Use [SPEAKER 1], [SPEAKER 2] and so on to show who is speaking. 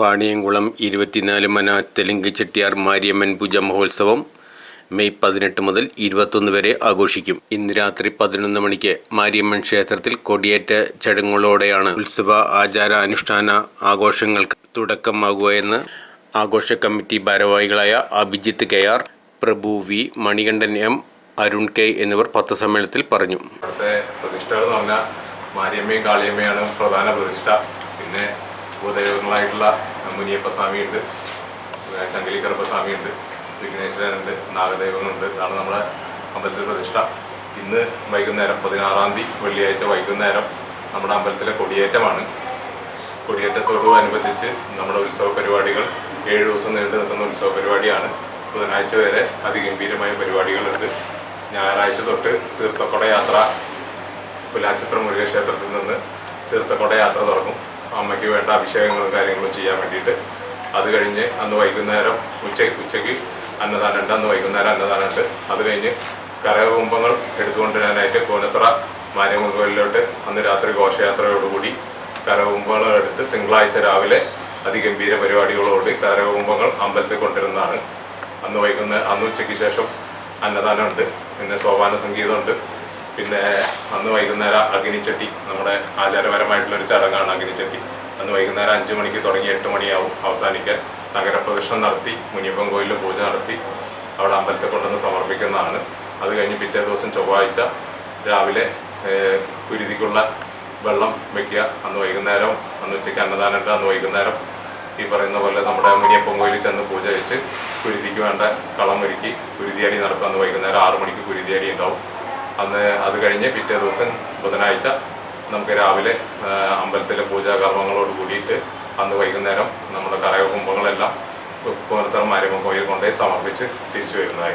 [SPEAKER 1] വാണിയംകുളം ഇരുപത്തിനാല് മന തെലുങ്ക് ചെട്ടിയാർ മാരിയമ്മൻ പൂജ മഹോത്സവം മെയ് പതിനെട്ട് മുതൽ ഇരുപത്തൊന്ന് വരെ ആഘോഷിക്കും. ഇന്ന് രാത്രി പതിനൊന്ന് മണിക്ക് മാരിയമ്മൻ ക്ഷേത്രത്തിൽ കൊടിയേറ്റ ചടങ്ങുകളോടെയാണ് ഉത്സവ ആചാര അനുഷ്ഠാന ആഘോഷങ്ങൾക്ക് തുടക്കമാകുകയെന്ന് ആഘോഷ കമ്മിറ്റി ഭാരവാഹികളായ Abhijith K R Prabhu V Manikandan M Arun K എന്നിവർ പത്രസമ്മേളനത്തിൽ പറഞ്ഞു.
[SPEAKER 2] പ്രതിഷ്ഠകൾ എന്ന് പറഞ്ഞാൽ മാരിയമ്മയും കാളിയമ്മയാണ് പ്രധാന പ്രതിഷ്ഠ. പിന്നെ ഉപദൈവങ്ങളായിട്ടുള്ള മുനിയപ്പ സ്വാമിയുണ്ട് ചങ്കലിക്കറുപ്പ സ്വാമിയുണ്ട് വിഘ്നേശ്വരനുണ്ട് നാഗദൈവങ്ങളുണ്ട്. ഇതാണ് നമ്മുടെ അമ്പലത്തിലെ പ്രതിഷ്ഠ. ഇന്ന് വൈകുന്നേരം പതിനാറാം തീയതി വെള്ളിയാഴ്ച വൈകുന്നേരം നമ്മുടെ അമ്പലത്തിലെ കൊടിയേറ്റമാണ്. കൊടിയേറ്റത്തോടനുബന്ധിച്ച് നമ്മുടെ ഉത്സവ പരിപാടികൾ ഏഴ് ദിവസം നീണ്ടു നിൽക്കുന്ന ഉത്സവ പരിപാടിയാണ്. ബുധനാഴ്ച വരെ അതിഗംഭീരമായ പരിപാടികളുണ്ട്. ഞായറാഴ്ച തൊട്ട് തീർത്ഥക്കൊട യാത്ര പുലാച്ചിത്ര മുരുകക്ഷേത്രത്തിൽ നിന്ന് തീർത്ഥക്കൊട യാത്ര തുടങ്ങും. അമ്മയ്ക്ക് വേണ്ട അഭിഷേകങ്ങളും കാര്യങ്ങളും ചെയ്യാൻ വേണ്ടിയിട്ട്. അത് കഴിഞ്ഞ് അന്ന് വൈകുന്നേരം ഉച്ച ഉച്ചയ്ക്ക് അന്നദാനമുണ്ട്. അന്ന് വൈകുന്നേരം അന്നദാനമുണ്ട്. അത് കഴിഞ്ഞ് കരകുംഭങ്ങൾ എടുത്തുകൊണ്ട് ഞാനായിട്ട് കോനത്ര മാര്യമുകളിലോട്ട് അന്ന് രാത്രി ഘോഷയാത്രയോടുകൂടി കരകുംഭങ്ങൾ എടുത്ത് തിങ്കളാഴ്ച രാവിലെ അതിഗംഭീര പരിപാടികളോട് കരകുംഭങ്ങൾ അമ്പലത്തിൽ കൊണ്ടുവരുന്നതാണ്. അന്ന് വൈകുന്നേരം അന്ന് ഉച്ചയ്ക്ക് ശേഷം അന്നദാനമുണ്ട്. പിന്നെ സോപാന സംഗീതമുണ്ട് പിന്നെ അന്ന് വൈകുന്നേരം അഗ്നിച്ചട്ടി നമ്മുടെ ആചാരപരമായിട്ടുള്ള ഒരു ചടങ്ങാണ് അഗ്നിച്ചട്ടി. അന്ന് വൈകുന്നേരം അഞ്ച് മണിക്ക് തുടങ്ങി എട്ട് മണിയാവും അവസാനിക്കാൻ. നഗരപ്രദക്ഷിണം നടത്തി മുനിയപ്പൻ കോയിലിൽ പൂജ നടത്തി അവിടെ അമ്പലത്തെ കൊണ്ടുവന്ന് സമർപ്പിക്കുന്നതാണ്. അത് കഴിഞ്ഞ് പിറ്റേ ദിവസം ചൊവ്വാഴ്ച രാവിലെ കുരുതിക്കുള്ള വെള്ളം വെക്കുക. അന്ന് വൈകുന്നേരം അന്ന് ഉച്ചയ്ക്ക് അന്നദാനമുണ്ട്. അന്ന് വൈകുന്നേരം ഈ പറയുന്ന പോലെ നമ്മുടെ മുനിയപ്പൻ കോയിലിൽ ചെന്ന് പൂജ വെച്ച് കുരുതിക്ക് വേണ്ട കളം ഒരുക്കി കുരുതിയടി നടക്കും അന്ന് വൈകുന്നേരം ആറു മണിക്ക് കുരുതിയടി ഉണ്ടാവും. അന്ന് അത് കഴിഞ്ഞ് പിറ്റേ ദിവസം ബുധനാഴ്ച നമുക്ക് രാവിലെ അമ്പലത്തിലെ പൂജാകർമ്മങ്ങളോട് കൂടിയിട്ട് അന്ന് വൈകുന്നേരം നമ്മുടെ കരകുംഭങ്ങളെല്ലാം കോനത്തറ മാരിമ കോയിൽ കൊണ്ടുപോയി സമർപ്പിച്ച് തിരിച്ചു വരുന്നതായി